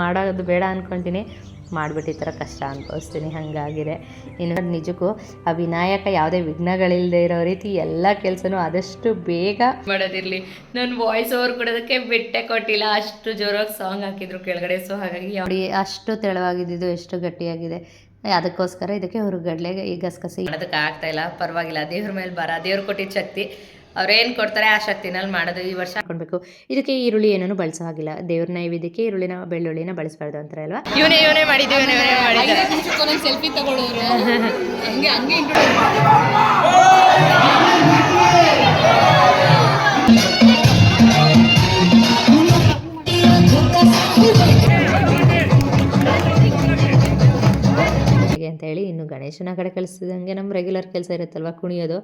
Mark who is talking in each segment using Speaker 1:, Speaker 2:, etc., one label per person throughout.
Speaker 1: ಮಾಡೋದು ಬೇಡ ಅಂದ್ಕೊತೀನಿ ಮಾಡಿಬಿಟ್ಟು ಈ ಥರ ಕಷ್ಟ ಅನ್ಕೋಸ್ತೀನಿ. ಹಾಗಾಗಿದೆ. ಇನ್ನು ನಿಜಕ್ಕೂ ಆ ವಿನಾಯಕ ಯಾವುದೇ ವಿಘ್ನಗಳಿಲ್ಲದೆ ಇರೋ ರೀತಿ ಎಲ್ಲ ಕೆಲಸನೂ ಆದಷ್ಟು ಬೇಗ ಮಾಡೋದಿರಲಿ. ನಾನು ವಾಯ್ಸ್ ಓವರ್ ಕೊಡೋದಕ್ಕೆ ಬಿಟ್ಟೆ ಕೊಟ್ಟಿಲ್ಲ. ಅಷ್ಟು ಜೋರಾಗಿ ಸಾಂಗ್ ಹಾಕಿದ್ರು ಕೆಳಗಡೆ. ಸೊ ಹಾಗಾಗಿ ನೋಡಿ ಅಷ್ಟು ತೆಳುವಾಗಿದ್ದು ಎಷ್ಟು ಗಟ್ಟಿಯಾಗಿದೆ. ಅದಕ್ಕೋಸ್ಕರ ಇದಕ್ಕೆ ಹುರುಗಡ್ಲೆ ಈ ಗಸಗಸೆ ಅದಕ್ಕೆ ಆಗ್ತಾ ಇಲ್ಲ. ಪರವಾಗಿಲ್ಲ. ದೇವ್ರ ಮೇಲೆ ಬರ ದೇವ್ರು ಕೊಟ್ಟಿದ್ದ ಶಕ್ತಿ. ಅವ್ರೇನು ಕೊಡ್ತಾರೆ ಆ ಶಕ್ತಿನಲ್ಲಿ ಮಾಡೋದು ಈ ವರ್ಷ ಹಾಕೊಳ್ಬೇಕು ಇದಕ್ಕೆ ಈರುಳ್ಳಿ ಏನೂ ಬಳಸೋ ಹಾಗಿಲ್ಲ. ದೇವ್ರ ನೈವೇದ್ಯಕ್ಕೆ ಈರುಳ್ಳಿನ ಬೆಳ್ಳುಳ್ಳಿನ ಬಳಸಬಾರ್ದು ಅಂತಾರೆ ಅಲ್ವಾ? ಇವನೇ ಇವನೇ ಮಾಡಿದ್ದು ಇವನೇ ಇವನೇ ಮಾಡಿದ್ದು.
Speaker 2: ಸೆಲ್ಫಿ ತಗೊಳ್ಳೋರು ಹಂಗೆ ಹಂಗೆ
Speaker 1: ಹಾಗೆ ಅಂತ ಹೇಳಿ ಇನ್ನು ಗಣೇಶನ ಕಡೆ ಕಳಿಸಿದಂಗೆ ನಮ್ಮ ರೆಗ್ಯುಲರ್ ಕೆಲಸ ಇರುತ್ತಲ್ವ ಕುಣಿಯೋದು.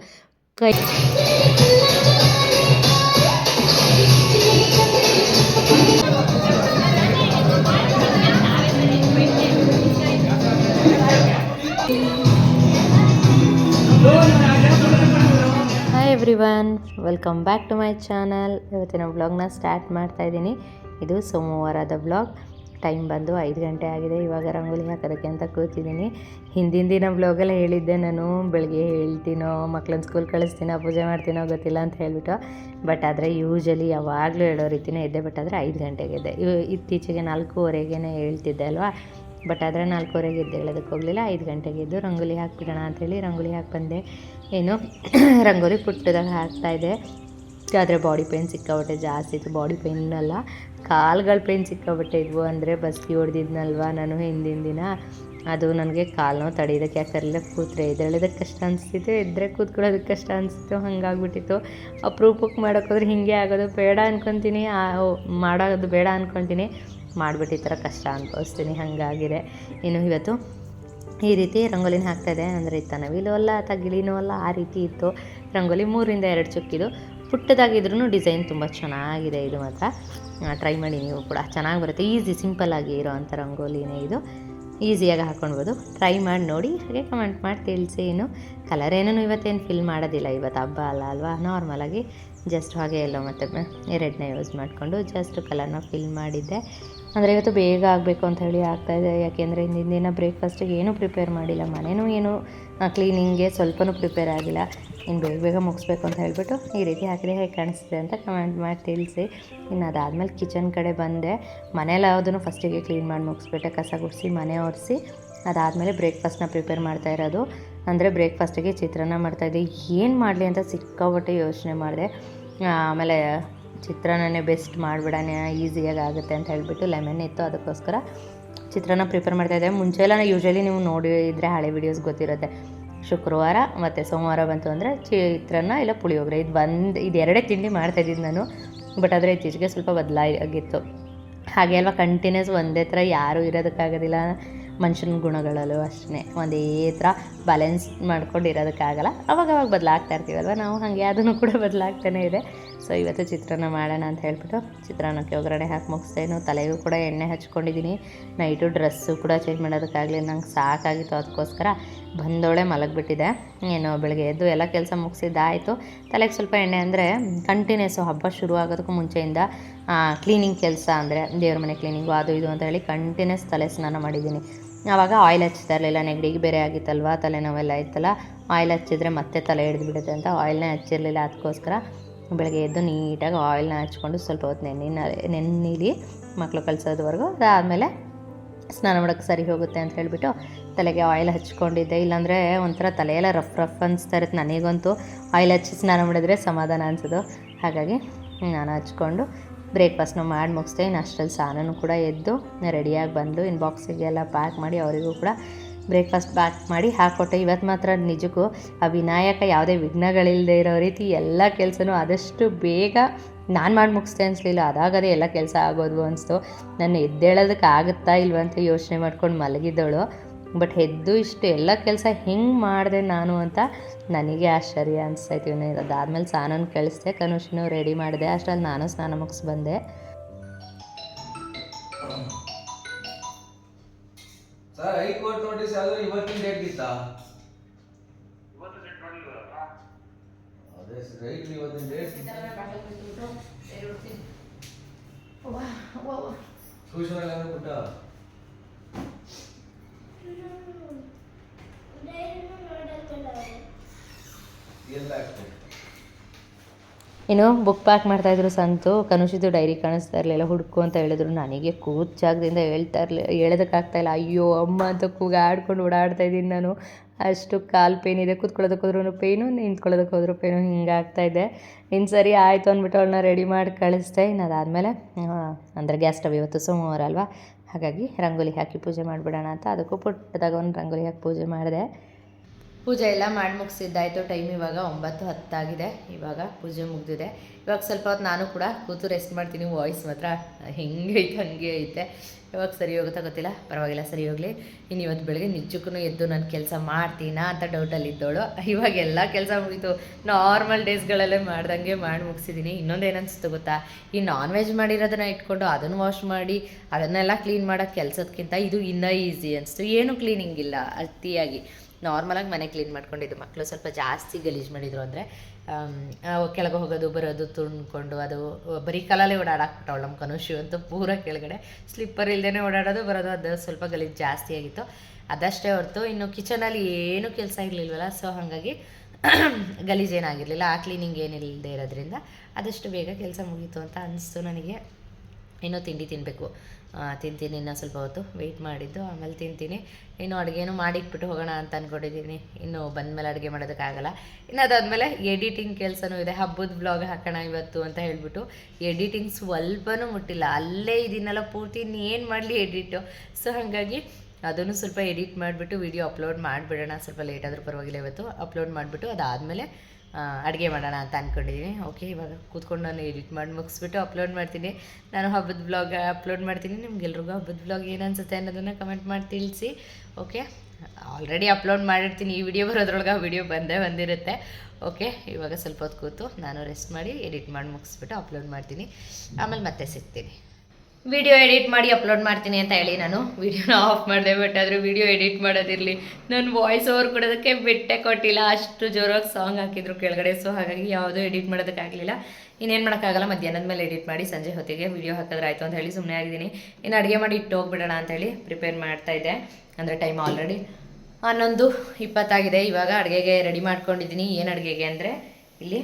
Speaker 1: ಕೈ. Hi everyone welcome back to my channel ಇವತ್ತಿನ ವ್ಲಾಗ್ನ ಸ್ಟಾರ್ಟ್ ಮಾಡ್ತಾ ಇದ್ದೀನಿ. ಇದು ಸೋಮವಾರದ ವ್ಲಾಗ್ ಟೈಮ್ ಬಂದು ಐದು ಗಂಟೆ ಆಗಿದೆ. ಇವಾಗ ರಂಗೋಲಿ ಹಾಕೋದಕ್ಕೆ ಅಂತ ಕೂತಿದ್ದೀನಿ. ಹಿಂದಿನ ದಿನ ವ್ಲಾಗಲ್ಲಿ ಹೇಳಿದ್ದೆ ನಾನು ಬೆಳಗ್ಗೆ ಹೇಳ್ತೀನೋ ಮಕ್ಳನ್ನ ಸ್ಕೂಲ್ ಕಳಿಸ್ತೀನೋ, ಪೂಜೆ ಮಾಡ್ತೀನೋ ಗೊತ್ತಿಲ್ಲ ಅಂತ ಹೇಳ್ಬಿಟ್ಟು. ಬಟ್ ಆದರೆ ಯೂಶಲಿ ಯಾವಾಗಲೂ ಹೇಳೋ ರೀತಿನೇ ಇದ್ದೆ ಬಟ್ ಆದರೆ ಐದು ಗಂಟೆಗೆ ಇದ್ದೆ ಇತ್ತೀಚೆಗೆ ನಾಲ್ಕೂವರೆಗೆ ಹೇಳ್ತಿದ್ದೆ ಅಲ್ವಾ? ಬಟ್ ಆದರೆ ನಾಲ್ಕೂವರೆಗೆ ಇದ್ದು ಹೇಳೋದಕ್ಕೆ ಹೋಗಲಿಲ್ಲ. ಐದು ಗಂಟೆಗೆ ಇದ್ದು ರಂಗೋಲಿ ಹಾಕ್ಬಿಡೋಣ ಅಂಥೇಳಿ ರಂಗೋಲಿ ಹಾಕಿ ಬಂದೆ. ಏನು, ರಂಗೋಲಿ ಪುಟ್ಟದಾಗ ಹಾಕ್ತಾಯಿದ್ದೆ ಆದರೆ ಬಾಡಿ ಪೇಯ್ನ್ ಸಿಕ್ಕಾಬಟ್ಟೆ ಜಾಸ್ತಿ ಇತ್ತು. ಬಾಡಿ ಪೇಯ್ನ್ ಅಲ್ಲ, ಕಾಲುಗಳ ಪೇಯ್ನ್ ಸಿಕ್ಕಾಬಟ್ಟೆ ಇದ್ವು. ಅಂದರೆ ಬಸ್ಗೆ ಹೊಡೆದಿದ್ನಲ್ವ ನಾನು ಹಿಂದಿನ ದಿನ. ಅದು ನನಗೆ ಕಾಲು ನೋವು ತಡೆಯೋದಕ್ಕೆ ಯಾಕಂದರೆ ಕೂತ್ರೆ ಎದ್ದೇಳೋದಕ್ಕೆ ಕಷ್ಟ ಅನಿಸ್ತಿತ್ತು ಎದ್ದರೆ ಕೂತ್ಕೊಳ್ಳೋದಕ್ಕೆ ಕಷ್ಟ ಅನಿಸ್ತು ಹಂಗಾಗ್ಬಿಟ್ಟಿತ್ತು. ಅಪ್ರೂಪಕ್ಕೆ ಮಾಡೋಕ್ಕೋದ್ರೆ ಹಿಂಗೆ ಆಗೋದು, ಬೇಡ ಅನ್ಕೊತೀನಿ ಮಾಡೋದು ಬೇಡ ಅನ್ಕೊತೀನಿ, ಮಾಡಿಬಿಟ್ಟು ಈ ಥರ ಕಷ್ಟ ಅನ್ಕೋಸ್ತೀನಿ, ಹಾಗಾಗಿದೆ. ಇನ್ನು ಇವತ್ತು ಈ ರೀತಿ ರಂಗೋಲಿನ ಹಾಕ್ತಾಯಿದೆ ಅಂದರೆ ಇತ್ತ ನವಿಲು ಅಲ್ಲ ಅಥವಾ ಗಿಳಿನೂ ಅಲ್ಲ, ಆ ರೀತಿ ಇತ್ತು. ರಂಗೋಲಿ ಮೂರಿಂದ ಎರಡು ಚುಕ್ಕಿದು ಪುಟ್ಟದಾಗಿದ್ರೂ ಡಿಸೈನ್ ತುಂಬ ಚೆನ್ನಾಗಿದೆ, ಇದು ಮಾತ್ರ. ಟ್ರೈ ಮಾಡಿ ನೀವು ಕೂಡ, ಚೆನ್ನಾಗಿ ಬರುತ್ತೆ, ಈಸಿ, ಸಿಂಪಲ್ಲಾಗಿ ಇರೋ ಅಂಥ ರಂಗೋಲಿನೇ ಇದು. ಈಸಿಯಾಗಿ ಹಾಕ್ಕೊಳ್ಬೋದು ಟ್ರೈ ಮಾಡಿ ನೋಡಿ, ಹಾಗೆ ಕಮೆಂಟ್ ಮಾಡಿ ತಿಳಿಸಿ ಏನು ಕಲರ್ ಏನೂ ಇವತ್ತೇನು ಫಿಲ್ ಮಾಡೋದಿಲ್ಲ. ಇವತ್ತು ಹಬ್ಬ ಅಲ್ಲ ಅಲ್ವಾ? ನಾರ್ಮಲಾಗಿ ಜಸ್ಟ್ ಹಾಗೆ ಎಲ್ಲೋ ಮತ್ತೆ ಎರಡನೇ ಯೂಸ್ ಮಾಡಿಕೊಂಡು ಜಸ್ಟ್ ಕಲರ್ನ ಫಿಲ್ ಮಾಡಿದ್ದೆ. ಅಂದರೆ ಇವತ್ತು ಬೇಗ ಆಗಬೇಕು ಅಂತ ಹೇಳಿ ಆಗ್ತಾಯಿದೆ ಯಾಕೆಂದರೆ ಹಿಂದಿನ ದಿನ ಬ್ರೇಕ್ಫಾಸ್ಟಿಗೆ ಏನೂ ಪ್ರಿಪೇರ್ ಮಾಡಿಲ್ಲ. ಮನೆಯೂ ಏನು ಕ್ಲೀನಿಂಗ್ಗೆ ಸ್ವಲ್ಪನೂ ಪ್ರಿಪೇರ್ ಆಗಿಲ್ಲ. ಇನ್ನು ಬೇಗ ಬೇಗ ಮುಗಿಸ್ಬೇಕು ಅಂತ ಹೇಳಿಬಿಟ್ಟು ಈ ರೀತಿ ಹಾಕಿದ್ರೆ ಹೇಗೆ ಕಾಣಿಸ್ತಿದೆ ಅಂತ ಕಮೆಂಟ್ ಮಾಡಿ ತಿಳಿಸಿ. ಇನ್ನು ಅದಾದಮೇಲೆ ಕಿಚನ್ ಕಡೆ ಬಂದೆ. ಮನೇಲಿ ಫಸ್ಟಿಗೆ ಕ್ಲೀನ್ ಮಾಡಿ ಮುಗಿಸ್ಬಿಟ್ಟೆ. ಕಸ ಗುಡಿಸಿ, ಮನೆ ಒರೆಸಿ, ಅದಾದಮೇಲೆ ಬ್ರೇಕ್ಫಾಸ್ಟ್ನ ಪ್ರಿಪೇರ್ ಮಾಡ್ತಾ ಇರೋದು. ಅಂದರೆ ಬ್ರೇಕ್ಫಾಸ್ಟಿಗೆ ಚಿತ್ರಾನ್ನ ಮಾಡ್ತಾಯಿದ್ದೆ ಏನು ಮಾಡಲಿ ಅಂತ ಸಿಕ್ಕಾಪಟ್ಟೆ ಯೋಚನೆ ಮಾಡಿದೆ. ಆಮೇಲೆ ಚಿತ್ರಾನ್ನನೇ ಬೆಸ್ಟ್ ಮಾಡಿಬಿಡೋಣ ಈಸಿಯಾಗಿ ಆಗುತ್ತೆ ಅಂತ ಹೇಳಿಬಿಟ್ಟು ಲೆಮನ್ ಇತ್ತು. ಅದಕ್ಕೋಸ್ಕರ ಚಿತ್ರಾನ್ನ ಪ್ರಿಪೇರ್ ಮಾಡ್ತಾಯಿದ್ದೆ ಮುಂಚೆ ಎಲ್ಲ ಯೂಶ್ವಲಿ ನೀವು ನೋಡಿದರೆ ಹಳೆ ವೀಡಿಯೋಸ್ ಗೊತ್ತಿರುತ್ತೆ. ಶುಕ್ರವಾರ ಮತ್ತು ಸೋಮವಾರ ಬಂತು ಅಂದರೆ ಚಿತ್ರಾನ್ನ ಇಲ್ಲ ಪುಳಿಯೋಗರೆ. ಇದು ಒಂದು, ಇದು ಎರಡೇ ತಿಂಡಿ ಮಾಡ್ತಾಯಿದ್ದೀನಿ ನಾನು ಬಟ್ ಆದರೆ ಇತ್ತೀಚೆಗೆ ಸ್ವಲ್ಪ ಬದಲಾಗಿತ್ತು. ಹಾಗೆ ಅಲ್ವಾ ಕಂಟಿನ್ಯೂಸ್ ಒಂದೇ ಥರ ಯಾರೂ ಇರೋದಕ್ಕಾಗೋದಿಲ್ಲ. ಮನುಷ್ಯನ ಗುಣಗಳಲ್ಲೂ ಅಷ್ಟೇ. ಒಂದೇ ಥರ ಬ್ಯಾಲೆನ್ಸ್ ಮಾಡ್ಕೊಂಡು ಇರೋದಕ್ಕಾಗಲ್ಲ ಅವಾಗ ಅವಾಗ ಬದಲಾಗ್ತಾ ಇರ್ತೀವಲ್ವ? ನಾವು ಹಾಗೆ, ಅದನ್ನು ಕೂಡ ಬದಲಾಗ್ತಾನೆ ಇದೆ. ಸೊ ಇವತ್ತು ಚಿತ್ರಾನ್ನ ಮಾಡೋಣ ಅಂತ ಹೇಳ್ಬಿಟ್ಟು ಚಿತ್ರಾನ್ನಕ್ಕೆ ಒಗ್ಗರಣೆ ಹಾಕಿ ಮುಗಿಸ್ತೇನು ತಲೆಗೂ ಕೂಡ ಎಣ್ಣೆ ಹಚ್ಕೊಂಡಿದ್ದೀನಿ. ನೈಟು ಡ್ರೆಸ್ಸು ಕೂಡ ಚೇಂಜ್ ಮಾಡೋದಕ್ಕಾಗಲಿ ನಂಗೆ ಸಾಕಾಗಿತ್ತು ಅದಕ್ಕೋಸ್ಕರ. ಬಂದೋಳೆ ಮಲಗಿಬಿಟ್ಟಿದೆ. ಏನು ಬೆಳಗ್ಗೆ ಎದ್ದು ಎಲ್ಲ ಕೆಲಸ ಮುಗಿಸಿದ್ದಾಯಿತು. ತಲೆಗೆ ಸ್ವಲ್ಪ ಎಣ್ಣೆ ಅಂದರೆ ಕಂಟಿನ್ಯೂಸು ಹಬ್ಬ ಶುರು ಆಗೋದಕ್ಕೂ ಮುಂಚೆಯಿಂದ ಕ್ಲೀನಿಂಗ್ ಕೆಲಸ ಅಂದರೆ ದೇವ್ರ ಮನೆ ಕ್ಲೀನಿಂಗು ಅದು ಇದು ಅಂತ ಹೇಳಿ ಕಂಟಿನ್ಯೂಸ್ ತಲೆ ಸ್ನಾನ ಮಾಡಿದ್ದೀನಿ. ಆವಾಗ ಆಯಿಲ್ ಹಚ್ತಾ ಇರಲಿಲ್ಲ ನೆಗಡಿಗೆ ಬೇರೆ ಆಗಿತ್ತಲ್ವ? ತಲೆನೋವೆಲ್ಲ ಇತ್ತಲ್ಲ? ಆಯಿಲ್ ಹಚ್ಚಿದ್ರೆ ಮತ್ತೆ ತಲೆ ಹಿಡಿದು ಬಿಡುತ್ತೆ ಅಂತ. ಆಯಿಲ್ನೇ ಹಚ್ಚಿರಲಿಲ್ಲ ಅದಕ್ಕೋಸ್ಕರ. ಬೆಳಗ್ಗೆ ಎದ್ದು ನೀಟಾಗಿ ಆಯಿಲ್ನ ಹಚ್ಕೊಂಡು ಸ್ವಲ್ಪ ಹೊತ್ತು ನೆನ್ನಿನ ನೆನ್ನಿಲಿ ಮಕ್ಕಳು ಕಳಿಸೋದ್ವರೆಗೂ ಅದಾದಮೇಲೆ ಸ್ನಾನ ಮಾಡೋಕ್ಕೆ ಸರಿ ಹೋಗುತ್ತೆ ಅಂತ ಹೇಳಿಬಿಟ್ಟು ತಲೆಗೆ ಆಯಿಲ್ ಹಚ್ಕೊಂಡಿದ್ದೆ. ಇಲ್ಲಾಂದರೆ ಒಂಥರ ತಲೆಯೆಲ್ಲ ರಫ್ ರಫ್ ಅನಿಸ್ತಾ ಇರುತ್ತೆ. ನನಗಂತೂ ಆಯಿಲ್ ಹಚ್ಚಿ ಸ್ನಾನ ಮಾಡಿದ್ರೆ ಸಮಾಧಾನ ಅನಿಸೋದು. ಹಾಗಾಗಿ ನಾನು ಹಚ್ಕೊಂಡು ಬ್ರೇಕ್ಫಾಸ್ಟ್ನ ಮಾಡಿ ಮುಗಿಸ್ದೆ. ಇನ್ನು ಅಷ್ಟರಲ್ಲಿ ಸ್ನಾನನೂ ಕೂಡ ಎದ್ದು ರೆಡಿಯಾಗಿ ಬಂದು ಇನ್ನು ಬಾಕ್ಸಿಗೆಲ್ಲ ಪ್ಯಾಕ್ ಮಾಡಿ ಅವರಿಗೂ ಕೂಡ ಬ್ರೇಕ್ಫಾಸ್ಟ್ ಪ್ಯಾಕ್ ಮಾಡಿ ಹಾಕ್ಕೊಟ್ಟೆ ಇವತ್ತು ಮಾತ್ರ ನಿಜಕ್ಕೂ ಆ ವಿನಾಯಕ ಯಾವುದೇ ವಿಘ್ನಗಳಿಲ್ಲದೆ ಇರೋ ರೀತಿ ಎಲ್ಲ ಕೆಲಸನೂ ಆದಷ್ಟು ಬೇಗ ನಾನು ಮಾಡಿ ಮುಗಿಸ್ದೆ ಅನಿಸ್ಲಿಲ್ಲ. ಅದಾಗದೇ ಎಲ್ಲ ಕೆಲಸ ಆಗೋದು ಅನಿಸ್ತು. ನಾನು ಎದ್ದೇಳೋದಕ್ಕೆ ಆಗುತ್ತಾ ಇಲ್ವಾ ಅಂತ ಯೋಚನೆ ಮಾಡ್ಕೊಂಡು ಮಲಗಿದ್ದವಳು ಬಟ್ ಎದ್ದು ಇಷ್ಟು ಎಲ್ಲ ಕೆಲಸ ಹೆಂಗೆ ಮಾಡಿದೆ ನಾನು ಅಂತ ನನಗೆ ಆಶ್ಚರ್ಯ ಅನಿಸ್ತೈತಿ ಅದಾದಮೇಲೆ ಸ್ನಾನ ಕಳಿಸ್ದೆ. ಕನುಷಿನೂ ರೆಡಿ ಮಾಡಿದೆ. ಅಷ್ಟರಲ್ಲಿ ನಾನು ಸ್ನಾನ ಮುಗಿಸ್ ಬಂದೆ.
Speaker 3: ಸರ್ ಹೈಕೋರ್ಟ್ ನೋಟಿಸ್ ಯಾವ್ದಾದ್ರು ಇವತ್ತಿನ ಡೇಟ್ ಇತ್ತಾ? ಅದೇ ಸರ್ ರೈಟ್ ಇವತ್ತಿನ ಡೇಟ್ ಟ್ಯೂಷನ್ ಎಲ್ಲ ಬಿಟ್ಟ ಎಲ್ಲ ಆಗ್ತದೆ?
Speaker 1: ಇನ್ನು ಬುಕ್ ಪ್ಯಾಕ್ ಮಾಡ್ತಾಯಿದ್ರು ಸಂತು, ಕನುಷಿದು ಡೈರಿ ಕಾಣಿಸ್ತಾ ಇರಲಿಲ್ಲ, ಹುಡುಕು ಅಂತ ಹೇಳಿದ್ರು. ನನಗೆ ಕೂತ್ ಜಾಗದಿಂದ ಹೇಳ್ತಾ ಇರಲಿ ಹೇಳೋದಕ್ಕಾಗ್ತಾಯಿಲ್ಲ ಅಯ್ಯೋ, ಅಮ್ಮ ಅಂತ ಕೂಗಾಡ್ಕೊಂಡು ಓಡಾಡ್ತಾ ಇದ್ದೀನಿ ನಾನು. ಅಷ್ಟು ಕಾಲು ಪೇನ್ ಇದೆ. ಕೂತ್ಕೊಳ್ಳೋದಕ್ಕೆ ಹೋದ್ರೂ ಪೇನು ನಿಂತ್ಕೊಳ್ಳೋದಕ್ಕೆ ಹೋದ್ರೂ ಪೇನು ಹಿಂಗೆ ಇದೆ. ಇನ್ನು ಸರಿ ಆಯಿತು ಅಂದ್ಬಿಟ್ಟು ಅವಳನ್ನ ರೆಡಿ ಮಾಡಿ ಕಳಿಸ್ದೆ. ಇನ್ನು ಅದಾದಮೇಲೆ ಅಂದರೆ ಗ್ಯಾಸ್ ಸ್ಟವ್ ಇವತ್ತು ಸೋಮವಾರ ಅಲ್ವಾ? ಹಾಗಾಗಿ ರಂಗೋಲಿ ಹಾಕಿ ಪೂಜೆ ಮಾಡಿಬಿಡೋಣ ಅಂತ. ಅದಕ್ಕೂ ಪುಟ್ಟದಾಗ ಒಂದು ರಂಗೋಲಿ ಹಾಕಿ ಪೂಜೆ ಮಾಡಿದೆ. ಪೂಜೆ ಎಲ್ಲ ಮಾಡಿ ಮುಗಿಸಿದ್ದಾಯಿತು. ಟೈಮ್ ಇವಾಗ ಒಂಬತ್ತು ಹತ್ತಾಗಿದೆ. ಇವಾಗ ಪೂಜೆ ಮುಗಿದಿದೆ. ಇವಾಗ ಸ್ವಲ್ಪ ಹೊತ್ತು ನಾನು ಕೂಡ ಕೂತು ರೆಸ್ಟ್ ಮಾಡ್ತೀನಿ. ವಾಯ್ಸ್ ಮಾತ್ರ ಹೆಂಗೆ ಐತೆ, ಹಂಗೆ ಐತೆ. ಇವಾಗ ಸರಿ ಹೋಗುತ್ತಾ ಗೊತ್ತಿಲ್ಲ? ಪರವಾಗಿಲ್ಲ, ಸರಿ ಹೋಗಲಿ. ಇನ್ನು ಇವತ್ತು ಬೆಳಗ್ಗೆ ನಿಜಕ್ಕೂ ಎದ್ದು ನಾನು ಕೆಲಸ ಮಾಡ್ತೀನಾ ಅಂತ ಡೌಟಲ್ಲಿ ಇದ್ದವಳು ಇವಾಗ ಎಲ್ಲ ಕೆಲಸ ಮುಗೀತು. ನಾರ್ಮಲ್ ಡೇಸ್ಗಳಲ್ಲೇ ಮಾಡ್ದಂಗೆ ಮಾಡಿ ಮುಗಿಸಿದ್ದೀನಿ ಇನ್ನೊಂದು ಏನನ್ನಿಸ್ತು ಗೊತ್ತಾ? ಈ ನಾನ್ ವೆಜ್ ಮಾಡಿರೋದನ್ನ ಇಟ್ಕೊಂಡು ಅದನ್ನು ವಾಶ್ ಮಾಡಿ, ಅದನ್ನೆಲ್ಲ ಕ್ಲೀನ್ ಮಾಡೋ ಕೆಲಸದಕ್ಕಿಂತ ಇದು ಇನ್ನೂ ಈಸಿ ಅನಿಸ್ತು. ಏನೂ ಕ್ಲೀನಿಂಗ್ ಇಲ್ಲ, ಅತಿಯಾಗಿ. ನಾರ್ಮಲಾಗಿ ಮನೆ ಕ್ಲೀನ್ ಮಾಡ್ಕೊಂಡಿದ್ದು. ಮಕ್ಕಳು ಸ್ವಲ್ಪ ಜಾಸ್ತಿ ಗಲೀಜು ಮಾಡಿದರು ಅಂದರೆ ಕೆಳಗೆ ಹೋಗೋದು, ಬರೋದು ತುಂಡ್ಕೊಂಡು ಅದು, ಬರೀ ಕಾಲಲ್ಲೇ ಓಡಾಡಾಕ್ಬಿಟ್ಟವಳು ನಮ್ಮ ಕನುಷು ಅಂತೂ ಪೂರ ಕೆಳಗಡೆ. ಸ್ಲಿಪ್ಪರ್ ಇಲ್ಲದೇ ಓಡಾಡೋದು, ಬರೋದು, ಅದು ಸ್ವಲ್ಪ ಗಲೀಜು ಜಾಸ್ತಿ ಆಗಿತ್ತು. ಅದಷ್ಟೇ ಹೊರತು ಇನ್ನು ಕಿಚನಲ್ಲಿ ಏನೂ ಕೆಲಸ ಇರಲಿಲ್ವಲ್ಲ ಸೊ ಹಾಗಾಗಿ ಗಲೀಜೇನಾಗಿರಲಿಲ್ಲ ಆ ಕ್ಲೀನಿಂಗ್ ಏನಿಲ್ಲದೆ ಇರೋದ್ರಿಂದ ಆದಷ್ಟು ಬೇಗ ಕೆಲಸ ಮುಗೀತು ಅಂತ ಅನಿಸ್ತು ನನಗೆ. ಇನ್ನೂ ತಿಂಡಿ ತಿನ್ನಬೇಕು ತಿಂತೀನಿ ಇನ್ನೂ ಸ್ವಲ್ಪ ಹೊತ್ತು. ವೆಯ್ಟ್ ಮಾಡಿದ್ದು, ಆಮೇಲೆ ತಿಂತೀನಿ. ಇನ್ನು ಅಡುಗೆನೂ ಮಾಡಿಟ್ಬಿಟ್ಟು ಹೋಗೋಣ ಅಂತ ಅಂದ್ಕೊಂಡಿದ್ದೀನಿ ಇನ್ನು ಬಂದಮೇಲೆ ಅಡುಗೆ ಮಾಡೋದಕ್ಕಾಗಲ್ಲ ಇನ್ನು ಅದಾದಮೇಲೆ ಎಡಿಟಿಂಗ್ ಕೆಲಸನೂ ಇದೆ. ಹಬ್ಬದ ಬ್ಲಾಗ್ ಹಾಕೋಣ ಇವತ್ತು ಅಂತ ಹೇಳಿಬಿಟ್ಟು ಎಡಿಟಿಂಗ್ ಸ್ವಲ್ಪನೂ ಮುಟ್ಟಿಲ್ಲ. ಅಲ್ಲೇ ಇದನ್ನೆಲ್ಲ ಪೂರ್ತಿ ಏನು ಮಾಡಲಿ ಎಡಿಟು ಸೊ ಹಾಗಾಗಿ ಅದನ್ನು ಸ್ವಲ್ಪ ಎಡಿಟ್ ಮಾಡಿಬಿಟ್ಟು ವಿಡಿಯೋ ಅಪ್ಲೋಡ್ ಮಾಡಿಬಿಡೋಣ. ಸ್ವಲ್ಪ ಲೇಟ್ ಆದರೂ ಪರವಾಗಿಲ್ಲ ಇವತ್ತು. ಅಪ್ಲೋಡ್ ಮಾಡಿಬಿಟ್ಟು ಅದಾದಮೇಲೆ ಅಡುಗೆ ಮಾಡೋಣ ಅಂತ ಅಂದ್ಕೊಂಡಿದ್ದೀನಿ ಓಕೆ ಇವಾಗ ಕೂತ್ಕೊಂಡು ನಾನು ಎಡಿಟ್ ಮಾಡಿ ಮುಗಿಸ್ಬಿಟ್ಟು ಅಪ್ಲೋಡ್ ಮಾಡ್ತೀನಿ. ನಾನು ಹಬ್ಬದ ಬ್ಲಾಗ್ ಅಪ್ಲೋಡ್ ಮಾಡ್ತೀನಿ. ನಿಮ್ಗೆಲ್ರಿಗೂ ಹಬ್ಬದ ಬ್ಲಾಗ್ ಏನು ಅನ್ಸುತ್ತೆ ಅನ್ನೋದನ್ನು ಕಮೆಂಟ್ ಮಾಡಿ ತಿಳಿಸಿ. ಓಕೆ ಆಲ್ರೆಡಿ ಅಪ್ಲೋಡ್ ಮಾಡಿರ್ತೀನಿ. ಈ ವಿಡಿಯೋ ಬರೋದ್ರೊಳಗೆ ಆ ವಿಡಿಯೋ ಬಂದೇ ಬಂದಿರುತ್ತೆ. ಓಕೆ ಇವಾಗ ಸ್ವಲ್ಪ ಹೊತ್ತು ಕೂತು ನಾನು ರೆಸ್ಟ್ ಮಾಡಿ ಎಡಿಟ್ ಮಾಡಿ ಮುಗಿಸ್ಬಿಟ್ಟು ಅಪ್ಲೋಡ್ ಮಾಡ್ತೀನಿ. ಆಮೇಲೆ ಮತ್ತೆ ಸಿಗ್ತೀನಿ. ವಿಡಿಯೋ ಎಡಿಟ್ ಮಾಡಿ ಅಪ್ಲೋಡ್ ಮಾಡ್ತೀನಿ ಅಂತ ಹೇಳಿ ನಾನು. ವಿಡಿಯೋನ ಆಫ್ ಮಾಡಿದೆ ಬಟ್ ಆದರೆ ವಿಡಿಯೋ ಎಡಿಟ್ ಮಾಡೋದಿರಲಿ. ನನ್ನ ವಾಯ್ಸ್ ಓವರ್ ಕೊಡೋದಕ್ಕೆ ಬಿಟ್ಟೆ ಕೊಟ್ಟಿಲ್ಲ. ಅಷ್ಟು ಜೋರಾಗಿ ಸಾಂಗ್ ಹಾಕಿದ್ರು ಕೆಳಗಡೆ ಸೊ ಹಾಗಾಗಿ ಯಾವುದೂ ಎಡಿಟ್ ಮಾಡೋದಕ್ಕಾಗಲಿಲ್ಲ ಇನ್ನೇನು ಮಾಡೋಕ್ಕಾಗಲ್ಲ, ಮಧ್ಯಾಹ್ನದ ಮೇಲೆ ಎಡಿಟ್ ಮಾಡಿ ಸಂಜೆ ಹೊತ್ತಿಗೆ ವಿಡಿಯೋ ಹಾಕಿದ್ರೆ ಆಯಿತು ಅಂತ ಹೇಳಿ ಸುಮ್ಮನೆ ಆಗಿದ್ದೀನಿ. ಇನ್ನು ಅಡುಗೆ ಮಾಡಿ ಇಟ್ಟು ಹೋಗ್ಬಿಡೋಣ ಅಂತ ಹೇಳಿ ಪ್ರಿಪೇರ್ ಮಾಡ್ತಾ ಇದ್ದೆ. ಅಂದರೆ ಟೈಮ್ ಆಲ್ರೆಡಿ ಹನ್ನೊಂದು ಇಪ್ಪತ್ತಾಗಿದೆ. ಇವಾಗ ಅಡುಗೆಗೆ ರೆಡಿ ಮಾಡ್ಕೊಂಡಿದ್ದೀನಿ. ಏನು ಅಡುಗೆಗೆ ಅಂದರೆ ಇಲ್ಲಿ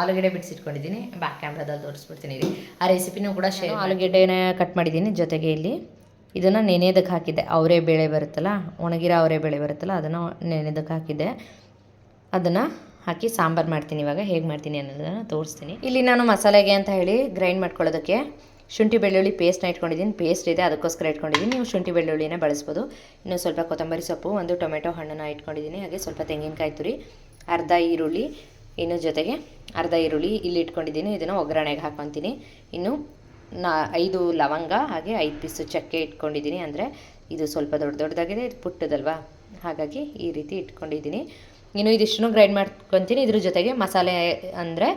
Speaker 1: ಆಲೂಗೆಡ್ಡೆ ಬಿಡಿಸಿಟ್ಕೊಂಡಿದ್ದೀನಿ. ಬ್ಯಾಕ್ ಕ್ಯಾಮ್ರಾದಲ್ಲಿ ತೋರಿಸ್ಬಿಡ್ತೀನಿ ಇಲ್ಲಿ. ಆ ರೆಸಿಪಿನೂ ಕೂಡ ಶೇರ್ ಆಲೂಗೆಡ್ಡೆನ ಕಟ್ ಮಾಡಿದ್ದೀನಿ ಜೊತೆಗೆ ಇಲ್ಲಿ. ಇದನ್ನು ನೆನೆಯೋದಕ್ಕೆ ಹಾಕಿದ್ದೆ. ಅವರೇ ಬೇಳೆ ಬರುತ್ತಲ್ಲ ಒಣಗಿರೋ ಅವರೇ ಬೇಳೆ ಬರುತ್ತಲ್ಲ ಅದನ್ನು ನೆನೆಯೋದಕ್ಕೆ ಹಾಕಿದ್ದೆ. ಅದನ್ನು ಹಾಕಿ ಸಾಂಬಾರು ಮಾಡ್ತೀನಿ ಇವಾಗ. ಹೇಗೆ ಮಾಡ್ತೀನಿ ಅನ್ನೋದನ್ನು ತೋರಿಸ್ತೀನಿ. ಇಲ್ಲಿ ನಾನು ಮಸಾಲೆಗೆ ಅಂತ ಹೇಳಿ ಗ್ರೈಂಡ್ ಮಾಡ್ಕೊಳ್ಳೋದಕ್ಕೆ ಶುಂಠಿ ಬೆಳ್ಳುಳ್ಳಿ ಪೇಸ್ಟ್ನ ಇಟ್ಕೊಂಡಿದ್ದೀನಿ. ಪೇಸ್ಟ್ ಇದೆ ಅದಕ್ಕೋಸ್ಕರ ಇಟ್ಕೊಂಡಿದ್ದೀನಿ. ನೀವು ಶುಂಠಿ ಬೆಳ್ಳುಳ್ಳಿನ ಬಳಸ್ಬೋದು. ಇನ್ನು ಸ್ವಲ್ಪ ಕೊತ್ತಂಬರಿ ಸೊಪ್ಪು ಒಂದು ಟೊಮೆಟೊ ಹಣ್ಣನ್ನು ಇಟ್ಕೊಂಡಿದ್ದೀನಿ. ಹಾಗೆ ಸ್ವಲ್ಪ ತೆಂಗಿನಕಾಯಿ ತುರಿ ಅರ್ಧ ಈರುಳ್ಳಿ ಇನ್ನು ಜೊತೆಗೆ ಅರ್ಧ ಈರುಳ್ಳಿ ಇಲ್ಲಿ ಇಟ್ಕೊಂಡಿದ್ದೀನಿ, ಇದನ್ನು ಒಗ್ಗರಣೆಗೆ ಹಾಕ್ಕೊತೀನಿ. ಇನ್ನು ನಾ ಐದು ಲವಂಗ ಹಾಗೆ ಐದು ಪೀಸು ಚಕ್ಕೆ ಇಟ್ಕೊಂಡಿದ್ದೀನಿ, ಅಂದರೆ ಇದು ಸ್ವಲ್ಪ ದೊಡ್ಡ ದೊಡ್ಡದಾಗಿದೆ, ಇದು ಪುಟ್ಟದಲ್ವಾ? ಹಾಗಾಗಿ ಈ ರೀತಿ ಇಟ್ಕೊಂಡಿದ್ದೀನಿ. ಇನ್ನು ಇದಿಷ್ಟನ್ನು ಗ್ರೈಂಡ್ ಮಾಡ್ಕೊತೀನಿ. ಇದ್ರ ಜೊತೆಗೆ ಮಸಾಲೆ ಅಂದರೆ